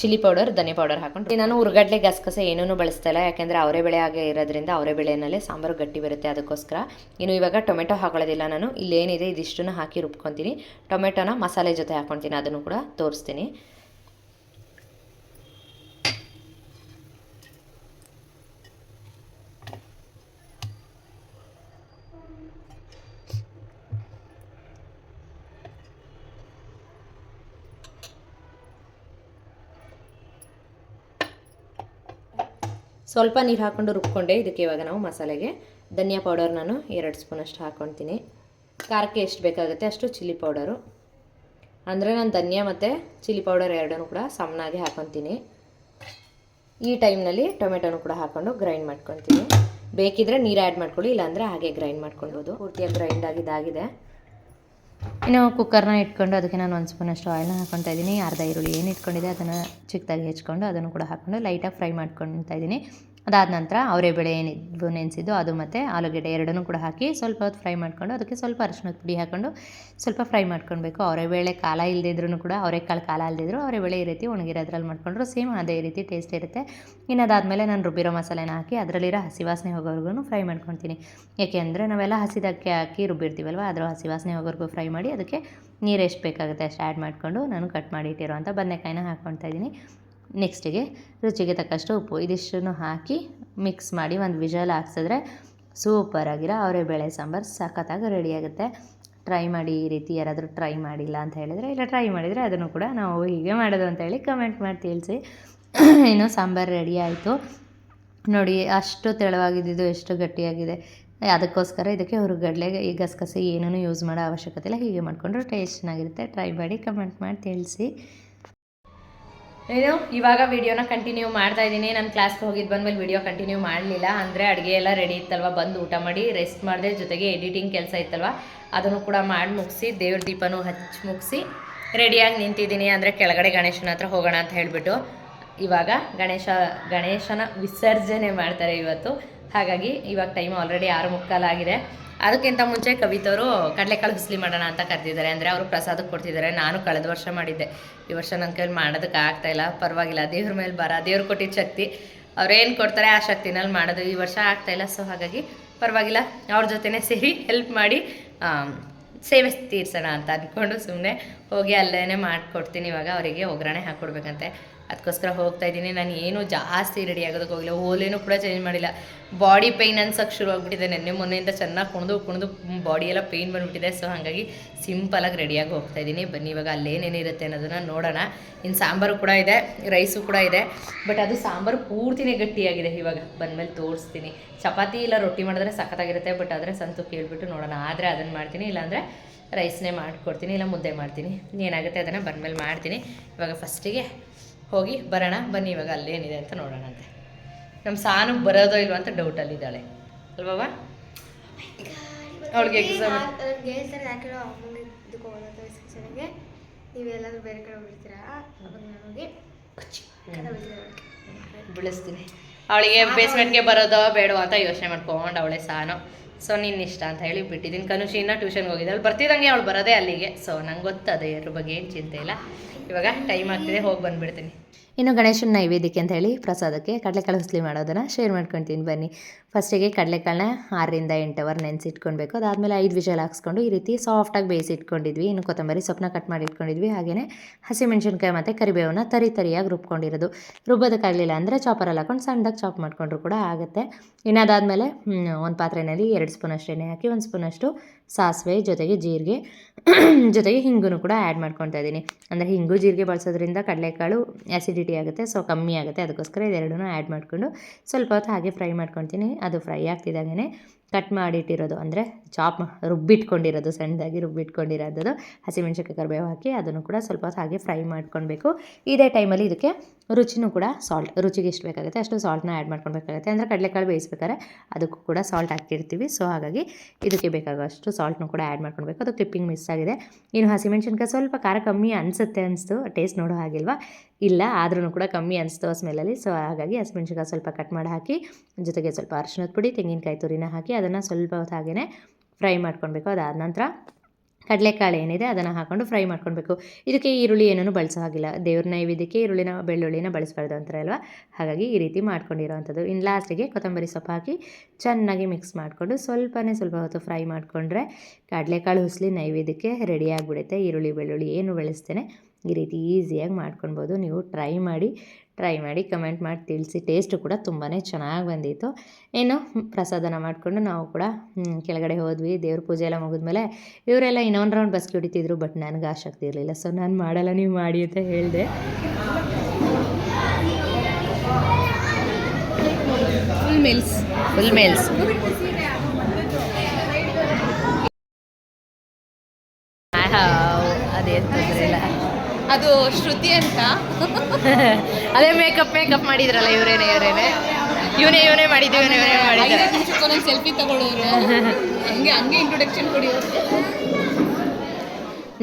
Speaker 1: ಚಿಲ್ಲಿ ಪೌಡರ್ ಧನಿ ಪೌಡರ್ ಹಾಕೊಂಡು ನಾನು ಉರ್ಗಡ್ಲೆ ಗಸಗಸೆ ಏನೂ ಬಳಸ್ತಾಯಿಲ್ಲ ಯಾಕೆಂದರೆ ಅವರೆ ಬೆಳೆ ಆಗೇ ಇರೋದ್ರಿಂದ ಅವರೆ ಬೆಳೆಯಲ್ಲೇ ಸಾಂಬಾರು ಗಟ್ಟಿ ಬರುತ್ತೆ ಅದಕ್ಕೋಸ್ಕರ. ಇನ್ನು ಇವಾಗ ಟೊಮೆಟೊ ಹಾಕೊಳ್ಳೋದಿಲ್ಲ ನಾನು, ಇಲ್ಲೇನಿದೆ, ಇದಿಷ್ಟನ್ನು ಹಾಕಿ ರುಬ್ಕೊತೀನಿ. ಟೊಮೆಟೊನ ಮಸಾಲೆ ಜೊತೆ ಹಾಕ್ಕೊತೀನಿ ಅದನ್ನು ಕೂಡ ತೋರಿಸ್ತೀನಿ. ಸ್ವಲ್ಪ ನೀರು ಹಾಕ್ಕೊಂಡು ರುಬ್ಕೊಂಡೆ. ಇದಕ್ಕೆ ಇವಾಗ ನಾವು ಮಸಾಲೆಗೆ ಧನಿಯಾ ಪೌಡರ್ ನಾನು ಎರಡು ಸ್ಪೂನಷ್ಟು ಹಾಕ್ಕೊಳ್ತೀನಿ ಖಾರಕ್ಕೆ ಎಷ್ಟು ಬೇಕಾಗುತ್ತೆ ಅಷ್ಟು ಚಿಲ್ಲಿ ಪೌಡರು ಅಂದರೆ ನಾನು ಧನಿಯಾ ಮತ್ತು ಚಿಲ್ಲಿ ಪೌಡರ್ ಎರಡನ್ನೂ ಕೂಡ ಸಮನಾಗಿ ಹಾಕ್ಕೊತೀನಿ ಈ ಟೈಮ್ನಲ್ಲಿ ಟೊಮೆಟೊನು ಕೂಡ ಹಾಕ್ಕೊಂಡು ಗ್ರೈಂಡ್ ಮಾಡ್ಕೊತೀನಿ. ಬೇಕಿದ್ರೆ ನೀರು ಆ್ಯಡ್ ಮಾಡ್ಕೊಳ್ಳಿ, ಇಲ್ಲಾಂದರೆ ಹಾಗೆ ಗ್ರೈಂಡ್ ಮಾಡ್ಕೊಳ್ಬೋದು. ಪೂರ್ತಿಯಾಗಿ ಗ್ರೈಂಡ್ ಆಗಿದ್ದಾಗಿದೆ. ಇನ್ನು ಕುಕ್ಕರ್ನ ಇಟ್ಕೊಂಡು ಅದಕ್ಕೆ ನಾನು ಒಂದು ಸ್ಪೂನಷ್ಟು ಆಯಿಲ್ನ ಹಾಕ್ಕೊತಾ ಇದ್ದೀನಿ. ಅರ್ಧ ಈರುಳ್ಳಿ ಏನು ಇಟ್ಕೊಂಡಿದೆ ಅದನ್ನು ಚಿಕ್ಕದಾಗಿ ಹೆಚ್ಕೊಂಡು ಅದನ್ನು ಕೂಡ ಹಾಕ್ಕೊಂಡು ಲೈಟಾಗಿ ಫ್ರೈ ಮಾಡ್ಕೊತಾ ಇದ್ದೀನಿ. ಅದಾದ ನಂತರ ಅವರೇ ಬೇಳೆ ಏನಿದ್ವು ನೆನೆಸಿದ್ದು, ಅದು ಮತ್ತು ಆಲೂಗಡ್ಡೆ ಎರಡನ್ನೂ ಕೂಡ ಹಾಕಿ ಸ್ವಲ್ಪ ಹೊತ್ತು ಫ್ರೈ ಮಾಡ್ಕೊಂಡು ಅದಕ್ಕೆ ಸ್ವಲ್ಪ ಅರಿಶಿಣದ ಪುಡಿ ಹಾಕ್ಕೊಂಡು ಸ್ವಲ್ಪ ಫ್ರೈ ಮಾಡ್ಕೊಳ್ಬೇಕು. ಅವರೇ ಬೇಳೆ ಕಾಲ ಇಲ್ಲದಿದ್ರೂ ಕೂಡ ಅವರೆಕಾಳು ಕಾಲ ಇಲ್ಲದಿದ್ರು ಅವರೇ ಬೇಳೆ ಈ ರೀತಿ ಒಣಗಿರೋದ್ರಲ್ಲಿ ಮಾಡ್ಕೊಂಡ್ರು ಸೇಮ್ ಅದೇ ರೀತಿ ಟೇಸ್ಟ್ ಇರುತ್ತೆ. ಇನ್ನು ಅದಾದಮೇಲೆ ನಾನು ರುಬ್ಬಿರೋ ಮಸಾಲೆನ ಹಾಕಿ ಅದರಲ್ಲಿರೋ ಹಸಿ ವಾಸನೆ ಹೋಗೋವರೆಗೂ ಫ್ರೈ ಮಾಡ್ಕೊತೀನಿ ಅಂದರೆ ನಾವೆಲ್ಲ ಹಸಿದಕ್ಕೆ ಹಾಕಿ ರುಬ್ಬಿರ್ತೀವಲ್ವ, ಅದರ ಹಸಿ ವಾಸನೆ ಹೋಗೋವರೆಗೂ ಫ್ರೈ ಮಾಡಿ ಅದಕ್ಕೆ ನೀರು ಎಷ್ಟು ಬೇಕಾಗುತ್ತೆ ಅಷ್ಟು ಆ್ಯಡ್ ಮಾಡಿಕೊಂಡು ನಾನು ಕಟ್ ಮಾಡಿ ಅಂತ ಬದನೆಕಾಯಿನ ಹಾಕ್ಕೊಳ್ತಾ ಇದ್ದೀನಿ. ನೆಕ್ಸ್ಟಿಗೆ ರುಚಿಗೆ ತಕ್ಕಷ್ಟು ಉಪ್ಪು. ಇದಿಷ್ಟನ್ನು ಹಾಕಿ ಮಿಕ್ಸ್ ಮಾಡಿ ಒಂದು ವಿಜಲ್ ಹಾಕ್ಸಿದ್ರೆ ಸೂಪರಾಗಿರೋ ಅವರೇ ಬೇಳೆ ಸಾಂಬಾರು ಸಖತ್ತಾಗಿ ರೆಡಿಯಾಗುತ್ತೆ. ಟ್ರೈ ಮಾಡಿ, ಈ ರೀತಿ ಯಾರಾದರೂ ಟ್ರೈ ಮಾಡಿಲ್ಲ ಅಂತ ಹೇಳಿದರೆ, ಇಲ್ಲ ಟ್ರೈ ಮಾಡಿದರೆ ಅದನ್ನು ಕೂಡ ನಾವು ಹೀಗೆ ಮಾಡೋದು ಅಂತ ಹೇಳಿ ಕಮೆಂಟ್ ಮಾಡಿ ತಿಳಿಸಿ. ಇನ್ನು ಸಾಂಬಾರು ರೆಡಿ ಆಯಿತು. ನೋಡಿ, ಅಷ್ಟು ತೆಳುವಾಗಿದ್ದು ಎಷ್ಟು ಗಟ್ಟಿಯಾಗಿದೆ. ಅದಕ್ಕೋಸ್ಕರ ಇದಕ್ಕೆ ಹುರುಗಡ್ಲೆ, ಈ ಗಸಗಸೆ ಏನೂ ಯೂಸ್ ಮಾಡೋ ಅವಶ್ಯಕತೆ ಇಲ್ಲ. ಹೀಗೆ ಮಾಡಿಕೊಂಡ್ರೆ ಟೇಸ್ಟ್ ಚೆನ್ನಾಗಿರುತ್ತೆ. ಟ್ರೈ ಮಾಡಿ, ಕಮೆಂಟ್ ಮಾಡಿ ತಿಳಿಸಿ. ಏನು, ಇವಾಗ ವಿಡಿಯೋನ ಕಂಟಿನ್ಯೂ ಮಾಡ್ತಾ ಇದ್ದೀನಿ. ನಾನು ಕ್ಲಾಸ್ಗೆ ಹೋಗಿದ್ದು ಬಂದಮೇಲೆ ವಿಡಿಯೋ ಕಂಟಿನ್ಯೂ ಮಾಡಲಿಲ್ಲ. ಅಂದರೆ ಅಡುಗೆ ಎಲ್ಲ ರೆಡಿ ಇತ್ತಲ್ವ? ಬಂದು ಊಟ ಮಾಡಿ ರೆಸ್ಟ್ ಮಾಡಿದೆ. ಜೊತೆಗೆ ಎಡಿಟಿಂಗ್ ಕೆಲಸ ಇತ್ತಲ್ವ? ಅದನ್ನು ಕೂಡ ಮಾಡಿ ಮುಗಿಸಿ, ದೇವ್ರ ದೀಪನೂ ಹಚ್ಚಿ ಮುಗಿಸಿ ರೆಡಿಯಾಗಿ ನಿಂತಿದ್ದೀನಿ. ಅಂದರೆ ಕೆಳಗಡೆ ಗಣೇಶನ ಹತ್ರ ಹೋಗೋಣ ಅಂತ ಹೇಳಿಬಿಟ್ಟು. ಇವಾಗ ಗಣೇಶ, ಗಣೇಶನ ವಿಸರ್ಜನೆ ಮಾಡ್ತಾರೆ ಇವತ್ತು. ಹಾಗಾಗಿ ಇವಾಗ ಟೈಮ್ ಆಲ್ರೆಡಿ ಆರು ಮುಕ್ಕಾಲಾಗಿದೆ ಅದಕ್ಕಿಂತ ಮುಂಚೆ ಕವಿತವರು ಕಡಲೆಕಾಳು ಹುಸ್ಲಿ ಮಾಡೋಣ ಅಂತ ಕರೆದಿದ್ದಾರೆ. ಅಂದರೆ ಅವರು ಪ್ರಸಾದಕ್ಕೆ ಕೊಡ್ತಿದ್ದಾರೆ. ನಾನು ಕಳೆದ ವರ್ಷ ಮಾಡಿದ್ದೆ. ಈ ವರ್ಷ ನನ್ನ ಕೈಲಿ ಮಾಡೋದಕ್ಕೆ ಇಲ್ಲ. ಪರವಾಗಿಲ್ಲ. ದೇವ್ರ ಮೇಲೆ ಬರ. ದೇವ್ರು ಕೊಟ್ಟಿದ್ದ ಶಕ್ತಿ. ಅವ್ರೇನು ಕೊಡ್ತಾರೆ ಆ ಶಕ್ತಿನಲ್ಲಿ ಮಾಡೋದು. ಈ ವರ್ಷ ಆಗ್ತಾ ಇಲ್ಲ. ಸೊ ಹಾಗಾಗಿ ಪರವಾಗಿಲ್ಲ. ಅವ್ರ ಜೊತೆನೇ ಸೇರಿ ಹೆಲ್ಪ್ ಮಾಡಿ ಸೇವೆ ತೀರ್ಸೋಣ ಅಂತ ಅಂದ್ಕೊಂಡು ಸುಮ್ಮನೆ ಹೋಗಿ ಅಲ್ಲೇ ಮಾಡಿಕೊಡ್ತೀನಿ. ಇವಾಗ ಅವರಿಗೆ ಒಗ್ಗರಣೆ ಹಾಕ್ಕೊಡ್ಬೇಕಂತೆ. ಅದಕ್ಕೋಸ್ಕರ ಹೋಗ್ತಾ ಇದ್ದೀನಿ. ನಾನು ಏನು ಜಾಸ್ತಿ ರೆಡಿ ಆಗೋದಕ್ಕೆ ಹೋಗಿಲ್ಲ. ಓಲೇನೂ ಕೂಡ ಚೇಂಜ್ ಮಾಡಿಲ್ಲ. ಬಾಡಿ ಪೈನ್ ಅನ್ಸೋಕ್ಕೆ ಶುರು ಆಗಿಬಿಟ್ಟಿದೆ. ನೆನ್ನೆ ಮೊನ್ನೆಯಿಂದ ಚೆನ್ನಾಗಿ ಕುಣಿದು ಕುಣಿದು ಬಾಡಿ ಎಲ್ಲ ಪೇಯ್ನ್ ಬಂದುಬಿಟ್ಟಿದೆ. ಸೊ ಹಾಗಾಗಿ ಸಿಂಪಲಾಗಿ ರೆಡಿಯಾಗಿ ಹೋಗ್ತಾ ಇದ್ದೀನಿ. ಬನ್ನಿ, ಇವಾಗ ಅಲ್ಲೇನೇನಿರುತ್ತೆ ಅನ್ನೋದನ್ನು ನೋಡೋಣ. ಇನ್ನು ಸಾಂಬಾರು ಕೂಡ ಇದೆ ರೈಸು ಕೂಡ ಇದೆ. ಬಟ್ ಅದು ಸಾಂಬಾರು ಪೂರ್ತಿನೇ ಗಟ್ಟಿಯಾಗಿದೆ ಇವಾಗ. ಬಂದಮೇಲೆ ತೋರಿಸ್ತೀನಿ. ಚಪಾತಿ ಇಲ್ಲ, ರೊಟ್ಟಿ ಮಾಡಿದ್ರೆ ಸಖತ್ತಾಗಿರುತ್ತೆ. ಬಟ್ ಆದರೆ ಸಂತು ಕೇಳಿಬಿಟ್ಟು ನೋಡೋಣ. ಆದರೆ ಅದನ್ನು ಮಾಡ್ತೀನಿ. ಇಲ್ಲಾಂದರೆ ರೈಸ್ನೇ ಮಾಡಿಕೊಡ್ತೀನಿ. ಇಲ್ಲ, ಮುದ್ದೆ ಮಾಡ್ತೀನಿ. ಏನಾಗುತ್ತೆ ಅದನ್ನು ಬಂದಮೇಲೆ ಮಾಡ್ತೀನಿ. ಇವಾಗ ಫಸ್ಟಿಗೆ ಹೋಗಿ ಬರೋಣ ಬನ್ನಿ ಇವಾಗ ಅಲ್ಲೇನಿದೆ ಅಂತ ನೋಡೋಣಂತೆ. ನಮ್ಮ ಸಾನು ಬರೋದೋ ಇಲ್ವಾ ಅಂತ ಡೌಟಲ್ಲಿದ್ದಾಳೆ ಅಲ್ವಾ ಅವಳಿಗೆ ಎಕ್ಸಾಮ್
Speaker 4: ವಿಸರ್ಜನೆಗೆ ನೀವೆಲ್ಲಾದ್ರೂ ಬೇರೆ ಕಡೆ ಹೋಗ್ತೀನಿ.
Speaker 1: ಬೆಳೆಸ್ತೀನಿ. ಅವಳಿಗೆ ಬೇಸ್ಮೆಂಟ್ಗೆ ಬರೋದೋ ಬೇಡೋ ಅಂತ ಯೋಚನೆ ಮಾಡ್ಕೊಂಡು ಅವಳೆ ಸಾನು. ಸೊ ನಿನ್ನ ಇಷ್ಟ ಅಂತ ಹೇಳಿ ಬಿಟ್ಟಿದ್ದೀನಿ. ಕನುಷಿನ ಟ್ಯೂಷನ್ಗೆ ಹೋಗಿದ್ದಾಳೆ ಬರ್ತಿದ್ದಂಗೆ ಅವಳು ಬರೋದೇ ಅಲ್ಲಿಗೆ. ಸೊ ನಂಗೆ ಗೊತ್ತದೆ ಇದ್ರ ಬಗ್ಗೆ ಏನು ಚಿಂತೆ ಇಲ್ಲ. ಇವಾಗ ಟೈಮ್ ಆಗ್ತಿದೆ, ಹೋಗಿ ಬಂದ್ಬಿಡ್ತೀನಿ. ಇನ್ನು ಗಣೇಶನ ನೈವೇದ್ಯಕ್ಕೆ ಅಂತ ಹೇಳಿ ಪ್ರಸಾದಕ್ಕೆ ಕಡಲೆಕಾಳು ಹುಸ್ಲಿ ಮಾಡೋದನ್ನು ಶೇರ್ ಮಾಡ್ಕೊತೀನಿ, ಬನ್ನಿ. ಫಸ್ಟಿಗೆ ಕಡಲೆಕಾಳನ್ನ ಆರರಿಂದ ಎಂಟು ಅವರ್ ನೆನೆಸಿಟ್ಕೊಳ್ಬೇಕು. ಅದಾದಮೇಲೆ ಐದು ವಿಷಲ್ ಹಾಕ್ಸ್ಕೊಂಡು ಈ ರೀತಿ ಸಾಫ್ಟಾಗಿ ಬೇಯಿಸಿ ಇಟ್ಕೊಂಡಿದ್ವಿ. ಇನ್ನು ಕೊತ್ತಂಬರಿ ಸೊಪ್ಪನ್ನ ಕಟ್ ಮಾಡಿ ಇಟ್ಕೊಂಡಿದ್ವಿ. ಹಾಗೆಯೇ ಹಸಿಮೆಣ್ಸಿನ್ಕಾಯಿ ಮತ್ತು ಕರಿಬೇವನ್ನ ತರಿ ತರಿಯಾಗಿ ರುಬ್ಕೊಂಡಿರೋದು. ರುಬ್ಬೋದಕ್ಕಾಗಲಿಲ್ಲ ಅಂದರೆ ಚಾಪರಲ್ಲಿ ಹಾಕೊಂಡು ಸಣ್ಣದಾಗಿ ಚಾಪ್ ಮಾಡಿಕೊಂಡ್ರು ಕೂಡ ಆಗುತ್ತೆ. ಇನ್ನು ಅದಾದಮೇಲೆ ಒಂದು ಪಾತ್ರೆಯಲ್ಲಿ ಎರಡು ಸ್ಪೂನಷ್ಟು ಎಣ್ಣೆ ಹಾಕಿ, ಒಂದು ಸ್ಪೂನಷ್ಟು ಸಾಸಿವೆ ಜೊತೆಗೆ ಜೀರಿಗೆ, ಜೊತೆಗೆ ಹಿಂಗೂ ಕೂಡ ಆ್ಯಡ್ ಮಾಡ್ಕೊತಾ ಇದ್ದೀನಿ. ಅಂದರೆ ಹಿಂಗು ಜೀರಿಗೆ ಬಳಸೋದ್ರಿಂದ ಕಡಲೆಕಾಳು ಆ್ಯಸಿಡಿಟಿ ಆಗುತ್ತೆ ಸೊ ಕಮ್ಮಿ ಆಗುತ್ತೆ. ಅದಕ್ಕೋಸ್ಕರ ಇದೆರಡೂ ಆ್ಯಡ್ ಮಾಡಿಕೊಂಡು ಸ್ವಲ್ಪ ಹೊತ್ತು ಹಾಗೆ ಫ್ರೈ ಮಾಡ್ಕೊತೀನಿ ಅದು ಫ್ರೈ ಆಗ್ತಿದ್ದಾಗೇ ಕಟ್ ಮಾಡಿಟ್ಟಿರೋದು. ಅಂದರೆ ಚಾಪ್ ರುಬ್ಬಿಟ್ಕೊಂಡಿರೋದು, ಸಣ್ಣದಾಗಿ ರುಬ್ಬಿಟ್ಕೊಂಡಿರೋದು. ಹಸಿಮೆಣ್ಸಿನ್ಕಾಯಿ ಕರಿಬೇವು ಹಾಕಿ ಅದನ್ನು ಕೂಡ ಸ್ವಲ್ಪ ಹೊತ್ತು ಹಾಗೆ ಫ್ರೈ ಮಾಡ್ಕೊಳ್ಬೇಕು. ಇದೇ ಟೈಮಲ್ಲಿ ಇದಕ್ಕೆ ರುಚಿನೂ ಕೂಡ ಸಾಲ್ಟ್ ರುಚಿಗೆ ಎಷ್ಟು ಬೇಕಾಗುತ್ತೆ ಅಷ್ಟು ಸಾಲ್ಟ್ನ ಆ್ಯಡ್ ಮಾಡ್ಕೊಳ್ಬೇಕಾಗುತ್ತೆ. ಅಂದರೆ ಕಡಲೆಕಾಳು ಬೇಯಿಸ್ಬೇಕಾದ್ರೆ ಅದಕ್ಕೂ ಕೂಡ ಸಾಲ್ಟ್ ಹಾಕಿರ್ತೀವಿ. ಸೊ ಹಾಗಾಗಿ ಇದಕ್ಕೆ ಬೇಕಾಗುವಷ್ಟು ಸಾಲ್ಟ್ನೂ ಕೂಡ ಆ್ಯಡ್ ಮಾಡ್ಕೊಳ್ಬೇಕು. ಅದು ಕ್ಲಿಪ್ಪಿಂಗ್ ಮಿಸ್ ಆಗಿದೆ. ಇನ್ನು ಹಸಿಮೆಣ್ಸಿನ್ಕಾಯಿ ಸ್ವಲ್ಪ ಖಾರ ಕಮ್ಮಿ ಅನಿಸುತ್ತೆ ಅನಿಸ್ತು. ಟೇಸ್ಟ್ ನೋಡೋ ಹಾಗಿಲ್ವಾ? ಇಲ್ಲ ಆದ್ರೂ ಕೂಡ ಕಮ್ಮಿ ಅನಿಸ್ತು ಆ ಸ್ಮೆಲ್ಲಲ್ಲಿ ಸೊ ಹಾಗಾಗಿ ಹಸಿಮೆಣ್ಸಿನ್ಕಾಯಿ ಸ್ವಲ್ಪ ಕಟ್ ಮಾಡಿ ಹಾಕಿ, ಜೊತೆಗೆ ಸ್ವಲ್ಪ ಅರಿಶಿನದ ಪುಡಿ, ತೆಂಗಿನಕಾಯಿ ತುರಿನ ಹಾಕಿ, ಅದನ್ನು ಸ್ವಲ್ಪ ಹೊತ್ತು ಹಾಗೆಯೇ ಫ್ರೈ ಮಾಡ್ಕೊಳ್ಬೇಕು. ಅದಾದ ನಂತರ ಕಡಲೆಕಾಳು ಏನಿದೆ ಅದನ್ನು ಹಾಕ್ಕೊಂಡು ಫ್ರೈ ಮಾಡ್ಕೊಳ್ಬೇಕು. ಇದಕ್ಕೆ ಈರುಳ್ಳಿ ಏನೂ ಬಳಸೋ ಹಾಗಿಲ್ಲ. ದೇವ್ರ ನೈವೇದ್ಯಕ್ಕೆ ಈರುಳ್ಳಿನ, ಬೆಳ್ಳುಳ್ಳಿನ ಬಳಸಬಾರ್ದು ಅಂತಾರೆ ಅಲ್ವಾ? ಹಾಗಾಗಿ ಈ ರೀತಿ ಮಾಡ್ಕೊಂಡಿರೋವಂಥದ್ದು ಇನ್ನು ಲಾಸ್ಟಿಗೆ ಕೊತ್ತಂಬರಿ ಸೊಪ್ಪು ಹಾಕಿ ಚೆನ್ನಾಗಿ ಮಿಕ್ಸ್ ಮಾಡಿಕೊಂಡು ಸ್ವಲ್ಪನೇ ಸ್ವಲ್ಪ ಹೊತ್ತು ಫ್ರೈ ಮಾಡಿಕೊಂಡ್ರೆ ಕಡಲೆಕಾಳು ಹುಸ್ಲಿ ನೈವೇದ್ಯಕ್ಕೆ ರೆಡಿ ಆಗಿಬಿಡುತ್ತೆ. ಈರುಳ್ಳಿ, ಬೆಳ್ಳುಳ್ಳಿ ಏನು ಬಳಸ್ತೇನೆ ಈ ರೀತಿ ಈಸಿಯಾಗಿ ಮಾಡ್ಕೊಳ್ಬೋದು. ನೀವು ಟ್ರೈ ಮಾಡಿ ಟ್ರೈ ಮಾಡಿ ಕಮೆಂಟ್ ಮಾಡಿ ತಿಳಿಸಿ. ಟೇಸ್ಟು ಕೂಡ ತುಂಬಾ ಚೆನ್ನಾಗಿ ಬಂದಿತ್ತು. ಏನು ಪ್ರಸಾದನ ಮಾಡಿಕೊಂಡು ನಾವು ಕೂಡ ಕೆಳಗಡೆ ಹೋದ್ವಿ. ದೇವ್ರ ಪೂಜೆ ಎಲ್ಲ ಮುಗಿದ್ಮೇಲೆ ಇವರೆಲ್ಲ ಇನ್ನೊಂದು ರೌಂಡ್ ಬಸ್ಗೆ ಹೊಡಿತಿದ್ರು ಬಟ್ ನನಗೆ ಆಸಕ್ತಿ ಇರಲಿಲ್ಲ. ಸೊ ನಾನು ಮಾಡಲ್ಲ ನೀವು ಮಾಡಿ ಅಂತ ಹೇಳಿದೆ.
Speaker 2: ಫುಲ್ ಮೇಲ್ಸ್
Speaker 1: ಫುಲ್ ಮೇಲ್ಸ್
Speaker 2: ಅದು ಶ್ರುತಿ ಅಂತ.
Speaker 1: ಅದೇ ಮೇಕಪ್ ಮೇಕಪ್ ಮಾಡಿದ್ರಲ್ಲ ಇವರೇನೆ ಇವರೇನೆ. ಇವನೇ ಇವನೇ ಮಾಡಿದ್ದು ಇವನೇ ಇವನೇ ಮಾಡಿದ್ದು.
Speaker 2: ಸೆಲ್ಫಿ ತಗೊಳ್ಳೋರು ಹಂಗೆ ಹಂಗೆ ಇಂಟ್ರೊಡಕ್ಷನ್ ಕೊಡಿಯೋರು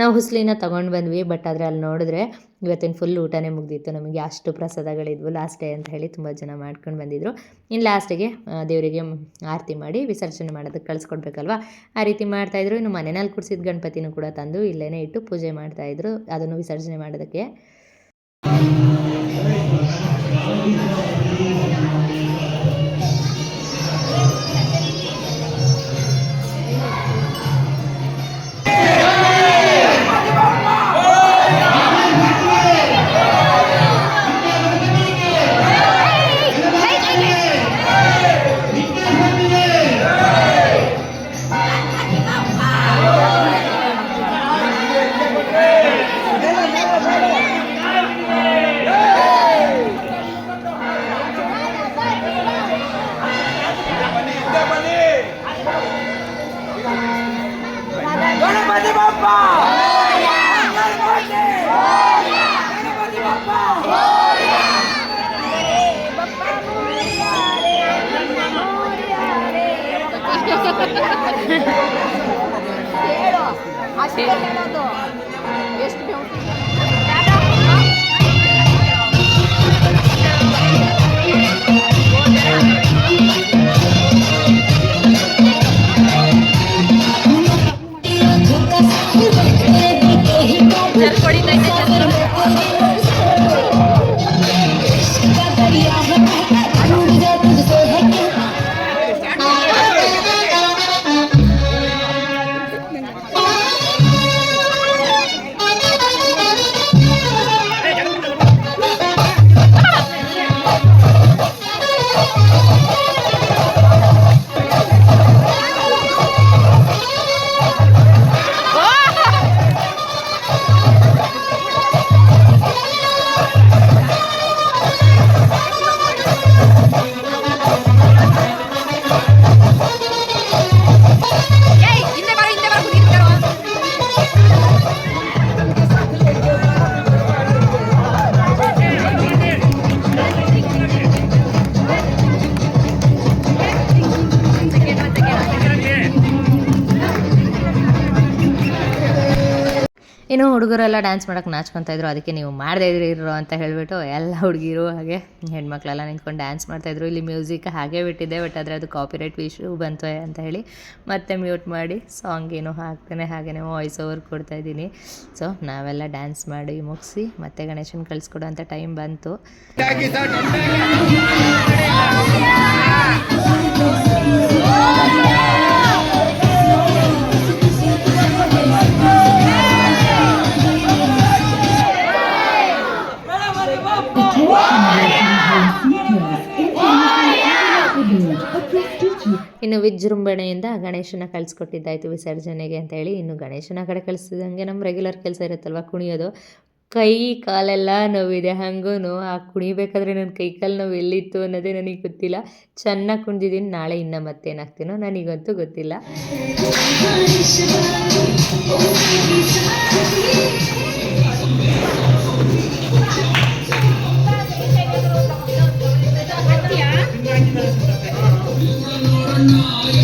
Speaker 1: ನಾವು ಹುಸ್ಲಿನ ತೊಗೊಂಡು ಬಂದ್ವಿ ಬಟ್ ಆದರೆ ಅಲ್ಲಿ ನೋಡಿದ್ರೆ ಇವತ್ತಿನ ಫುಲ್ ಊಟನೇ ಮುಗ್ದಿತ್ತು. ನಮಗೆ ಅಷ್ಟು ಪ್ರಸಾದಗಳಿದ್ವು ಲಾಸ್ಟ್ ಡೇ ಅಂತ ಹೇಳಿ ತುಂಬ ಜನ ಮಾಡ್ಕೊಂಡು ಬಂದಿದ್ರು. ಇನ್ನು ಲಾಸ್ಟಿಗೆ ದೇವರಿಗೆ ಆರತಿ ಮಾಡಿ ವಿಸರ್ಜನೆ ಮಾಡೋದಕ್ಕೆ ಕಳಿಸ್ಕೊಡ್ಬೇಕಲ್ವ? ಆ ರೀತಿ ಮಾಡ್ತಾಯಿದ್ರು ಇನ್ನು ಮನೆಯಲ್ಲಿ ಕುಡಿಸಿದ ಗಣಪತಿನೂ ಕೂಡ ತಂದು ಇಲ್ಲೇ ಇಟ್ಟು ಪೂಜೆ ಮಾಡ್ತಾಯಿದ್ರು ಅದನ್ನು ವಿಸರ್ಜನೆ ಮಾಡೋದಕ್ಕೆ. Acho que ele mandou. Este que eu fiz. Cada um. ಇನ್ನು ಹುಡುಗರೆಲ್ಲ ಡ್ಯಾನ್ಸ್ ಮಾಡೋಕ್ಕೆ ನಾಚ್ಕೊತಾ ಇದ್ರು, ಅದಕ್ಕೆ ನೀವು ಮಾಡದೇ ಇದ್ರಿ ಇರೋ ಅಂತ ಹೇಳಿಬಿಟ್ಟು ಎಲ್ಲ ಹುಡುಗಿರು ಹಾಗೆ ಹೆಣ್ಮಕ್ಳೆಲ್ಲ ನಿಂತ್ಕೊಂಡು ಡ್ಯಾನ್ಸ್ ಮಾಡ್ತಾಯಿದ್ರು ಇಲ್ಲಿ ಮ್ಯೂಸಿಕ್ ಹಾಗೆ ಬಿಟ್ಟಿದ್ದೆ ಬಟ್ ಆದರೆ ಅದು ಕಾಪಿರೈಟ್ ಇಶ್ಯೂ ಬಂತು ಅಂತ ಹೇಳಿ ಮತ್ತೆ ಮ್ಯೂಟ್ ಮಾಡಿ ಸಾಂಗ್ ಏನು ಹಾಕ್ತಾನೆ ಹಾಗೆಯೇ ವಾಯ್ಸ್ ಓವರ್ ಕೊಡ್ತಾ ಇದ್ದೀನಿ. ಸೊ ನಾವೆಲ್ಲ ಡ್ಯಾನ್ಸ್ ಮಾಡಿ ಮುಗಿಸಿ ಮತ್ತೆ ಗಣೇಶನ ಕಳಿಸ್ಕೊಡೋ ಅಂತ ಟೈಮ್ ಬಂತು. ಇನ್ನು ವಿಜೃಂಭಣೆಯಿಂದ ಗಣೇಶನ ಕಳಿಸ್ಕೊಟ್ಟಿದ್ದಾಯಿತು ವಿಸರ್ಜನೆಗೆ ಅಂತ ಹೇಳಿ ಇನ್ನು ಗಣೇಶನ ಕಡೆ ಕಳಿಸಿದಂಗೆ ನಮ್ಮ ರೆಗ್ಯುಲರ್ ಕೆಲಸ ಇರುತ್ತಲ್ವ ಕುಣಿಯೋದು. ಕೈ, ಕಾಲೆಲ್ಲ ನೋವಿದೆ, ಹಂಗೂ ಆ ಕುಣಿಬೇಕಾದ್ರೆ ನನ್ನ ಕೈ ಕಾಲು ನೋವು ಎಲ್ಲಿತ್ತು ಅನ್ನೋದೇ ನನಗೆ ಗೊತ್ತಿಲ್ಲ. ಚೆನ್ನಾಗಿ ಕುಣಿದಿದ್ದೀನಿ, ನಾಳೆ ಇನ್ನು ಮತ್ತೇನಾಗ್ತೀನೋ ನನಗಂತೂ ಗೊತ್ತಿಲ್ಲ.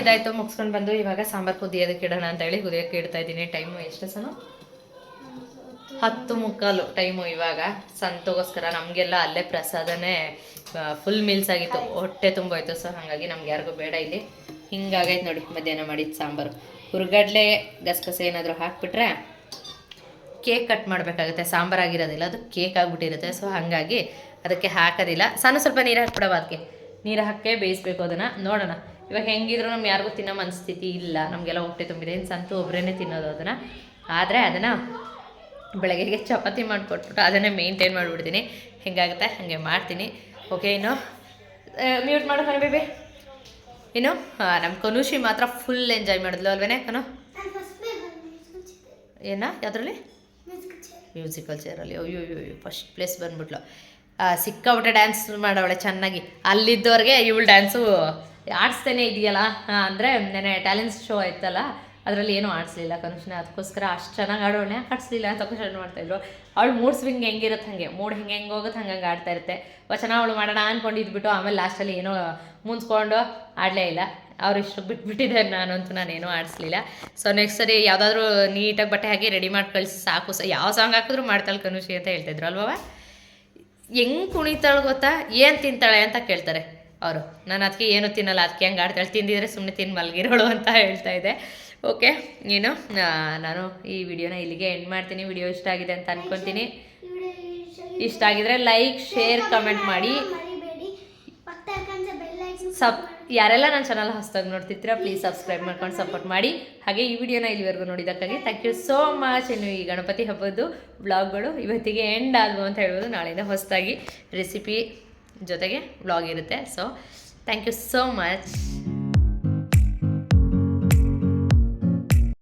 Speaker 1: ಮಾಡಿದ್ದಾಯ್ತು ಮುಗಿಸ್ಕೊಂಡು ಬಂದು ಇವಾಗ ಸಾಂಬಾರ್ ಕುದಿಯೋದಕ್ಕೆ ಇಡೋಣ ಅಂತ ಹೇಳಿ ಕುದಿಯೋಕೆ ಇಡ್ತಾ ಇದ್ದೀನಿ. ಟೈಮು ಎಷ್ಟು ಸನ ಹತ್ತು ಮುಕ್ಕಾಲು ಟೈಮು ಇವಾಗ. ಸಂತೋಗೋಸ್ಕರ ನಮಗೆಲ್ಲ ಅಲ್ಲೇ ಪ್ರಸಾದನೇ ಫುಲ್ ಮೀಲ್ಸ್ ಆಗಿತ್ತು. ಹೊಟ್ಟೆ ತುಂಬೋಯ್ತು ಸೊ ಹಾಗಾಗಿ ನಮ್ಗೆ ಯಾರಿಗೂ ಬೇಡ ಇಲ್ಲಿ. ಹಿಂಗಾಗೈತೆ ನೋಡಿ, ಮಧ್ಯಾಹ್ನ ಮಾಡಿದ್ದು ಸಾಂಬಾರು. ಹುರ್ಗಡ್ಲೆ, ಗಸಗಸೆ ಏನಾದರೂ ಹಾಕ್ಬಿಟ್ರೆ ಕೇಕ್ ಕಟ್ ಮಾಡಬೇಕಾಗುತ್ತೆ. ಸಾಂಬಾರು ಆಗಿರೋದಿಲ್ಲ, ಅದು ಕೇಕ್ ಆಗಿಬಿಟ್ಟಿರುತ್ತೆ. ಸೊ ಹಾಗಾಗಿ ಅದಕ್ಕೆ ಹಾಕೋದಿಲ್ಲ. ಸಣ್ಣ ಸ್ವಲ್ಪ ನೀರು ಹಾಕ್ಬಿಡವ ಅದಕ್ಕೆ ನೀರು ಹಾಕೇ ಬೇಯಿಸ್ಬೇಕು ಅದನ್ನು. ನೋಡೋಣ. ಇವಾಗ ಹೆಂಗಿದ್ರು ನಮ್ಗೆ ಯಾರಿಗೂ ತಿನ್ನೋ ಮನಸ್ಥಿತಿ ಇಲ್ಲ. ನಮಗೆಲ್ಲ ಹೊಟ್ಟೆ ತುಂಬಿದೆ. ಏನು ಸಂತು ಒಬ್ಬರೇ ತಿನ್ನೋದು ಅದನ್ನು. ಆದರೆ ಅದನ್ನು ಬೆಳಗ್ಗೆಗೆ ಚಪಾತಿ ಮಾಡಿಕೊಟ್ಬಿಟ್ಟು ಅದನ್ನೇ ಮೇಂಟೈನ್ ಮಾಡಿಬಿಡ್ತೀನಿ. ಹೆಂಗಾಗುತ್ತೆ? ಹಾಗೆ ಮಾಡ್ತೀನಿ. ಓಕೆ ಇನ್ನು ಮ್ಯೂಟ್ ಮಾಡ್ಕೊಂಡು ಬೇಬಿ. ಇನ್ನು ನಮ್ಮ ಕನುಷಿ ಮಾತ್ರ ಫುಲ್ ಎಂಜಾಯ್ ಮಾಡಿದ್ಲು ಅಲ್ವೇನೆ ಕನು ಏನ? ಯಾವುದ್ರಲ್ಲಿ? ಮ್ಯೂಸಿಕಲ್ ಚೇರಲ್ಲಿ ಅಯ್ಯೋ ಅಯ್ಯೋ ಫಸ್ಟ್ ಪ್ಲೇಸ್ ಬಂದ್ಬಿಟ್ಲು. ಸಿಕ್ಕಾಬಿಟ್ಟೆ ಡ್ಯಾನ್ಸ್ ಮಾಡವಳೆ ಚೆನ್ನಾಗಿ. ಅಲ್ಲಿದ್ದವ್ರಿಗೆ ಇವಳು ಡ್ಯಾನ್ಸು ಆಡಿಸ್ತೇನೆ ಇದೆಯಲ್ಲ? ಅಂದರೆ ನೆನೆ ಟ್ಯಾಲೆಂಟ್ಸ್ ಶೋ ಆಯ್ತಲ್ಲ ಅದರಲ್ಲಿ ಏನೂ ಆಡಿಸ್ಲಿಲ್ಲ ಕನುಷ್ಣ ಅದಕ್ಕೋಸ್ಕರ ಅಷ್ಟು ಚೆನ್ನಾಗಿ ಆಡೋಣೆ ಆಡಿಸ್ಲಿಲ್ಲ ಅಂತ ಕ್ವಶನ್ ಮಾಡ್ತಾಯಿದ್ರು ಅವಳು ಮೂಡ್ ಸ್ವಿಂಗ್ ಹೆಂಗಿರುತ್ತೆ ಹಾಗೆ. ಮೂಡ್ ಹೆಂಗೆ ಹೆಂಗೆ ಹೋಗುತ್ತೆ ಹಂಗೆ ಆಡ್ತಾ ಇರುತ್ತೆ. ವಚನ ಅವಳು ಮಾಡೋಣ ಅಂದ್ಕೊಂಡು ಇದ್ಬಿಟ್ಟು ಆಮೇಲೆ ಲಾಸ್ಟಲ್ಲಿ ಏನೋ ಮುಂಚ್ಕೊಂಡು ಆಡಲೇ ಇಲ್ಲ. ಅವ್ರು ಇಷ್ಟು ಬಿಟ್ಬಿಟ್ಟಿದ್ದಾರೆ ನಾನು ಅಂತೂ ನಾನೇನೂ ಆಡಿಸ್ಲಿಲ್ಲ. ಸೊ ನೆಕ್ಸ್ಟ್ ಸರಿ ಯಾವುದಾದ್ರೂ ನೀಟಾಗಿ ಬಟ್ಟೆ ಹಾಕಿ ರೆಡಿ ಮಾಡಿ ಕಳಿಸಿ ಸಾಕು. ಸ, ಯಾವ ಸಾಂಗ್ ಹಾಕಿದ್ರು ಮಾಡ್ತಾಳೆ ಕನುಷಿ ಅಂತ ಹೇಳ್ತಿದ್ರು ಅಲ್ವಾ ಹೆಂಗೆ ಕುಣಿತಾಳೆ ಗೊತ್ತಾ? ಏನು ತಿಂತಾಳೆ ಅಂತ ಕೇಳ್ತಾರೆ. ಅವರು, ನಾನು ಅದಕ್ಕೆ ಏನು ತಿನ್ನಲ್ಲ ಅದಕ್ಕೆ ಹಂಗೆ ಆಡ್ತಾಳೆ, ತಿಂದಿದ್ರೆ ಸುಮ್ಮನೆ ತಿಂದು ಮಲಗಿರೋಳು ಅಂತ ಹೇಳ್ತಾ ಇದ್ದೆ. ಓಕೆ ಏನು ನಾನು ಈ ವಿಡಿಯೋನ ಇಲ್ಲಿಗೆ ಎಂಡ್ ಮಾಡ್ತೀನಿ. ವಿಡಿಯೋ ಇಷ್ಟ ಆಗಿದೆ ಅಂತ ಅನ್ಕೊತೀನಿ. ಇಷ್ಟ ಆಗಿದ್ರೆ ಲೈಕ್ ಶೇರ್ ಕಮೆಂಟ್ ಮಾಡಿ. ಸಬ್ ಯಾರೆಲ್ಲ ನನ್ನ ಚಾನಲ್ ಹೊಸ್ದಾಗಿ ನೋಡ್ತಿರ್ತೀರ ಪ್ಲೀಸ್ ಸಬ್ಸ್ಕ್ರೈಬ್ ಮಾಡ್ಕೊಂಡು ಸಪೋರ್ಟ್ ಮಾಡಿ. ಹಾಗೆ ಈ ವಿಡಿಯೋನ ಇಲ್ಲಿವರೆಗೂ ನೋಡಿದ್ದಕ್ಕಾಗಿ ಥ್ಯಾಂಕ್ ಯು ಸೋ ಮಚ್ ಇನ್ನು ಈ ಗಣಪತಿ ಹಬ್ಬದ್ದು ಬ್ಲಾಗ್ಗಳು ಇವತ್ತಿಗೆ ಎಂಡ್ ಆದವು ಅಂತ ಹೇಳ್ಬೋದು. ನಾಳೆಯಿಂದ ಹೊಸದಾಗಿ ರೆಸಿಪಿ ಜೊತೆಗೆ ಬ್ಲಾಗ್ ಇರುತ್ತೆ. So thank you so much